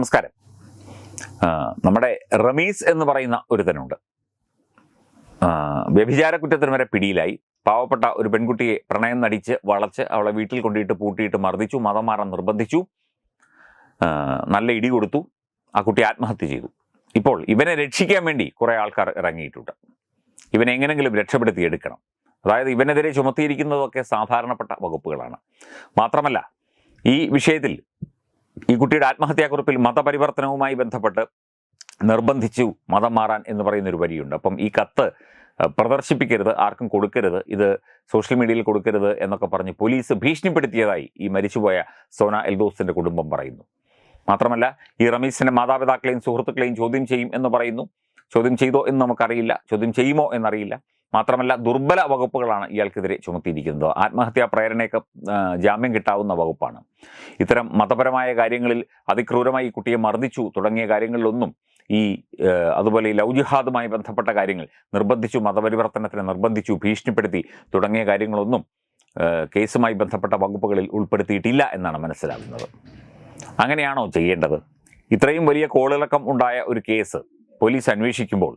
നമസ്കാരം. നമ്മുടെ റമീസ് എന്ന് പറയുന്ന ഒരുത്തനുണ്ട്. വ്യഭിചാര കുറ്റത്തിന് വരെ പിടിയിലായി. പാവപ്പെട്ട ഒരു പെൺകുട്ടിയെ പ്രണയം നടിച്ച് വളച്ച് അവളെ വീട്ടിൽ കൊണ്ടിട്ട് പൂട്ടിയിട്ട് മർദ്ദിച്ചു മതം മാറാൻ നിർബന്ധിച്ചു. നല്ല ഇടി കൊടുത്തു. ആ കുട്ടി ആത്മഹത്യ ചെയ്തു. ഇപ്പോൾ ഇവനെ രക്ഷിക്കാൻ വേണ്ടി കുറേ ആൾക്കാർ ഇറങ്ങിയിട്ടുണ്ട്. ഇവനെ എങ്ങനെങ്കിലും രക്ഷപ്പെടുത്തി എടുക്കണം. അതായത് ഇവനെതിരെ ചുമത്തിയിരിക്കുന്നതൊക്കെ സാധാരണപ്പെട്ട വകുപ്പുകളാണ്. മാത്രമല്ല ഈ വിഷയത്തിൽ ഈ കുട്ടിയുടെ ആത്മഹത്യാക്കുറിപ്പിൽ മതപരിവർത്തനവുമായി ബന്ധപ്പെട്ട് നിർബന്ധിച്ചു മതം മാറാൻ എന്ന് പറയുന്ന ഒരു വരിയുണ്ട്. അപ്പം ഈ കത്ത് പ്രദർശിപ്പിക്കരുത് ആർക്കും കൊടുക്കരുത് ഇത് സോഷ്യൽ മീഡിയയിൽ കൊടുക്കരുത് എന്നൊക്കെ പറഞ്ഞ് പോലീസ് ഭീഷണിപ്പെടുത്തിയതായി ഈ മരിച്ചുപോയ സോന എൽദോസിന്റെ കുടുംബം പറയുന്നു. മാത്രമല്ല ഈ റമീസിന്റെ മാതാപിതാക്കളെയും സുഹൃത്തുക്കളെയും ചോദ്യം ചെയ്യും എന്ന് പറയുന്നു. ചോദ്യം ചെയ്തോ എന്ന് നമുക്കറിയില്ല ചോദ്യം ചെയ്യുമോ എന്നറിയില്ല. മാത്രമല്ല ദുർബല വകുപ്പുകളാണ് ഇയാൾക്കെതിരെ ചുമത്തിയിരിക്കുന്നത്. ആത്മഹത്യാ പ്രേരണയൊക്കെ ജാമ്യം കിട്ടാവുന്ന വകുപ്പാണ്. ഇത്തരം മതപരമായ കാര്യങ്ങളിൽ അതിക്രൂരമായി ഈ കുട്ടിയെ മർദ്ദിച്ചു തുടങ്ങിയ കാര്യങ്ങളിലൊന്നും ഈ അതുപോലെ ഈ ലവ് ജിഹാദുമായി ബന്ധപ്പെട്ട കാര്യങ്ങൾ നിർബന്ധിച്ചു മതപരിവർത്തനത്തിന് നിർബന്ധിച്ചു ഭീഷണിപ്പെടുത്തി തുടങ്ങിയ കാര്യങ്ങളൊന്നും കേസുമായി ബന്ധപ്പെട്ട വകുപ്പുകളിൽ ഉൾപ്പെടുത്തിയിട്ടില്ല എന്നാണ് മനസ്സിലാകുന്നത്. അങ്ങനെയാണോ ചെയ്യേണ്ടത്? ഇത്രയും വലിയ കോളിളക്കം ഉണ്ടായ ഒരു കേസ് പോലീസ് അന്വേഷിക്കുമ്പോൾ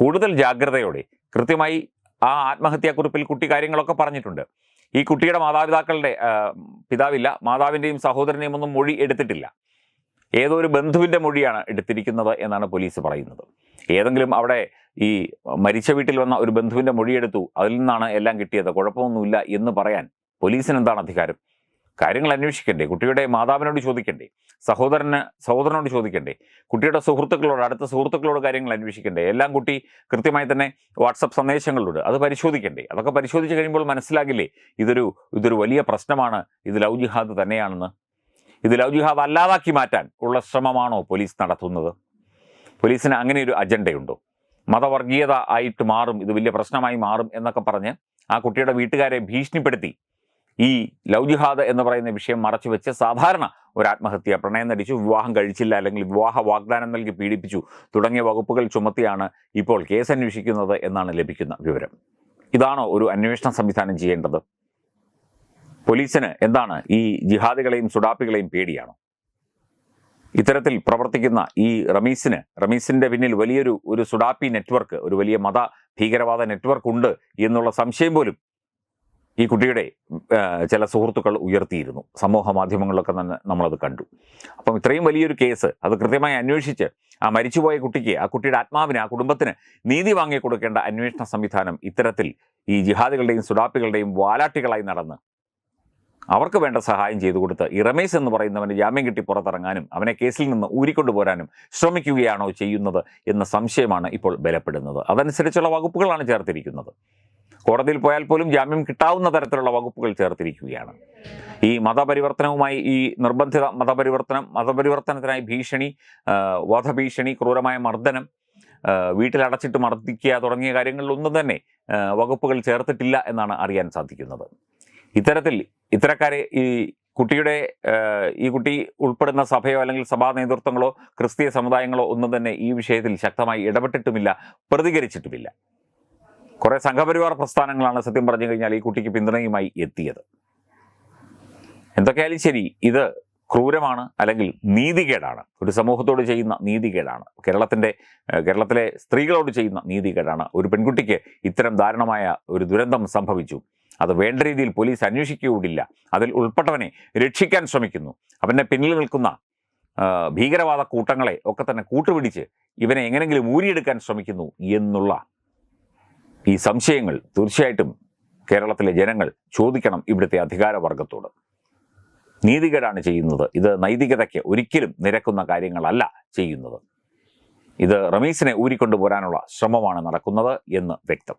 കൂടുതൽ ജാഗ്രതയോടെ കൃത്യമായി ആ ആത്മഹത്യാക്കുറിപ്പിൽ കുട്ടി കാര്യങ്ങളൊക്കെ പറഞ്ഞിട്ടുണ്ട്. ഈ കുട്ടിയുടെ മാതാപിതാക്കളുടെ പിതാവില്ല മാതാവിന്റെയും സഹോദരനെയും ഒന്നും മൊഴി എടുത്തിട്ടില്ല. ഏതോ ഒരു ബന്ധുവിന്റെ മൊഴിയാണ് എടുത്തിരിക്കുന്നത് എന്നാണ് പോലീസ് പറയുന്നത്. ഏതെങ്കിലും അവിടെ ഈ മരിച്ച വീട്ടിൽ വന്ന ഒരു ബന്ധുവിന്റെ മൊഴിയെടുത്തു അതിൽ നിന്നാണ് എല്ലാം കിട്ടിയത് കുഴപ്പമൊന്നുമില്ല എന്ന് പറയാൻ പോലീസിന് എന്താണ് അധികാരം? കാര്യങ്ങൾ അന്വേഷിക്കണ്ടേ? കുട്ടിയുടെ മാതാവിനോട് ചോദിക്കണ്ടേ? സഹോദരന് സഹോദരനോട് ചോദിക്കണ്ടേ? കുട്ടിയുടെ സുഹൃത്തുക്കളോട് അടുത്ത സുഹൃത്തുക്കളോട് കാര്യങ്ങൾ അന്വേഷിക്കണ്ടേ? എല്ലാം കുട്ടി കൃത്യമായി തന്നെ വാട്സപ്പ് സന്ദേശങ്ങളിലൂടെ അത് പരിശോധിക്കണ്ടേ? അതൊക്കെ പരിശോധിച്ച് കഴിയുമ്പോൾ മനസ്സിലാകില്ലേ? ഇതൊരു ഇതൊരു വലിയ പ്രശ്നമാണ്. ഇത് ലവ് ജിഹാദ് തന്നെയാണെന്ന്. ഇത് ലവ് ജിഹാദ് അല്ലാതാക്കി മാറ്റാൻ ഉള്ള ശ്രമമാണോ പോലീസ് നടത്തുന്നത്? പോലീസിന് അങ്ങനെ ഒരു അജണ്ടയുണ്ടോ? മതവർഗീയത ആയിട്ട് മാറും. ഇത് വലിയ പ്രശ്നമായി മാറും എന്നൊക്കെ പറഞ്ഞ് ആ കുട്ടിയുടെ വീട്ടുകാരെ ഭീഷണിപ്പെടുത്തി ഈ ലവ് ജിഹാദ് എന്ന് പറയുന്ന വിഷയം മറച്ചു വെച്ച് സാധാരണ ഒരു ആത്മഹത്യ പ്രണയം നടിച്ചു വിവാഹം കഴിച്ചില്ല അല്ലെങ്കിൽ വിവാഹ വാഗ്ദാനം നൽകി പീഡിപ്പിച്ചു തുടങ്ങിയ വകുപ്പുകൾ ചുമത്തിയാണ് ഇപ്പോൾ കേസ് അന്വേഷിക്കുന്നത് എന്നാണ് ലഭിക്കുന്ന വിവരം. ഇതാണോ ഒരു അന്വേഷണ സംവിധാനം ചെയ്യേണ്ടത്? പോലീസിന് എന്താണ് ഈ ജിഹാദികളെയും സുഡാപ്പികളെയും പേടിയാണോ? ഇത്തരത്തിൽ പ്രവർത്തിക്കുന്ന ഈ റമീസിന് റമീസിന്റെ പിന്നിൽ വലിയൊരു ഒരു സുഡാപ്പി നെറ്റ്വർക്ക് ഒരു വലിയ മത ഭീകരവാദ നെറ്റ്വർക്ക് ഉണ്ട് എന്നുള്ള സംശയം പോലും ഈ കുട്ടിയുടെ ചില സുഹൃത്തുക്കൾ ഉയർത്തിയിരുന്നു. സമൂഹ മാധ്യമങ്ങളിലൊക്കെ തന്നെ നമ്മളത് കണ്ടു. അപ്പം ഇത്രയും വലിയൊരു കേസ് അത് കൃത്യമായി അന്വേഷിച്ച് ആ മരിച്ചുപോയ കുട്ടിക്ക് ആ കുട്ടിയുടെ ആത്മാവിന് ആ കുടുംബത്തിന് നീതി വാങ്ങി കൊടുക്കേണ്ട അന്വേഷണ സംവിധാനം ഇത്തരത്തിൽ ഈ ജിഹാദികളുടെയും സുഡാപ്പികളുടെയും വാലാട്ടികളായി നടന്ന് അവർക്ക് വേണ്ട സഹായം ചെയ്തു കൊടുത്ത് ഈ എന്ന് പറയുന്നവന് ജാമ്യം കിട്ടി പുറത്തിറങ്ങാനും അവനെ കേസിൽ നിന്ന് ഊരിക്കൊണ്ടുപോരാനും ശ്രമിക്കുകയാണോ ചെയ്യുന്നത് എന്ന സംശയമാണ് ഇപ്പോൾ ബലപ്പെടുന്നത്. അതനുസരിച്ചുള്ള വകുപ്പുകളാണ് ചേർത്തിരിക്കുന്നത്. കോടതിയിൽ പോയാൽ പോലും ജാമ്യം കിട്ടാവുന്ന തരത്തിലുള്ള വകുപ്പുകൾ ചേർത്തിരിക്കുകയാണ്. ഈ മതപരിവർത്തനവുമായി ഈ നിർബന്ധിത മതപരിവർത്തനം മതപരിവർത്തനത്തിനായി ഭീഷണി വധഭീഷണി ക്രൂരമായ മർദ്ദനം വീട്ടിലടച്ചിട്ട് മർദ്ദിക്കുക തുടങ്ങിയ കാര്യങ്ങളിലൊന്നും തന്നെ വകുപ്പുകൾ ചേർത്തിട്ടില്ല എന്നാണ് അറിയാൻ സാധിക്കുന്നത്. ഇത്തരത്തിൽ ഇത്തരക്കാരെ ഈ കുട്ടിയുടെ ഈ കുട്ടി ഉൾപ്പെടുന്ന സഭയോ അല്ലെങ്കിൽ സഭാ നേതൃത്വങ്ങളോ ക്രിസ്തീയ സമുദായങ്ങളോ ഒന്നും തന്നെ ഈ വിഷയത്തിൽ ശക്തമായി ഇടപെട്ടിട്ടുമില്ല പ്രതികരിച്ചിട്ടുമില്ല. കുറെ സംഘപരിവാർ പ്രസ്ഥാനങ്ങളാണ് സത്യം പറഞ്ഞു കഴിഞ്ഞാൽ ഈ കുട്ടിക്ക് പിന്തുണയുമായി എത്തിയത്. എന്തൊക്കെയാലും ശരി ഇത് ക്രൂരമാണ് അല്ലെങ്കിൽ നീതികേടാണ്. ഒരു സമൂഹത്തോട് ചെയ്യുന്ന നീതികേടാണ്. കേരളത്തിന്റെ കേരളത്തിലെ സ്ത്രീകളോട് ചെയ്യുന്ന നീതികേടാണ്. ഒരു പെൺകുട്ടിക്ക് ഇത്തരം ദാരുണമായ ഒരു ദുരന്തം സംഭവിച്ചു. അത് വേണ്ട രീതിയിൽ പോലീസ് അന്വേഷിക്കുകയില്ല അതിൽ ഉൾപ്പെട്ടവനെ രക്ഷിക്കാൻ ശ്രമിക്കുന്നു. അവന്റെ പിന്നിൽ നിൽക്കുന്ന ഭീകരവാദ കൂട്ടങ്ങളെ ഒക്കെ തന്നെ കൂട്ടുപിടിച്ച് ഇവനെ എങ്ങനെങ്കിലും ഊരിയെടുക്കാൻ ശ്രമിക്കുന്നു എന്നുള്ള ഈ സംശയങ്ങൾ തീർച്ചയായിട്ടും കേരളത്തിലെ ജനങ്ങൾ ചോദിക്കണം ഇവിടുത്തെ അധികാരവർഗത്തോട്. നീതികേടാണ് ചെയ്യുന്നത്. ഇത് നൈതികതയ്ക്ക് ഒരിക്കലും നിരക്കുന്ന കാര്യങ്ങളല്ല ചെയ്യുന്നത്. ഇത് റമീസിനെ ഊരിക്കൊണ്ടുപോരാനുള്ള ശ്രമമാണ് നടക്കുന്നത് എന്ന് വ്യക്തം.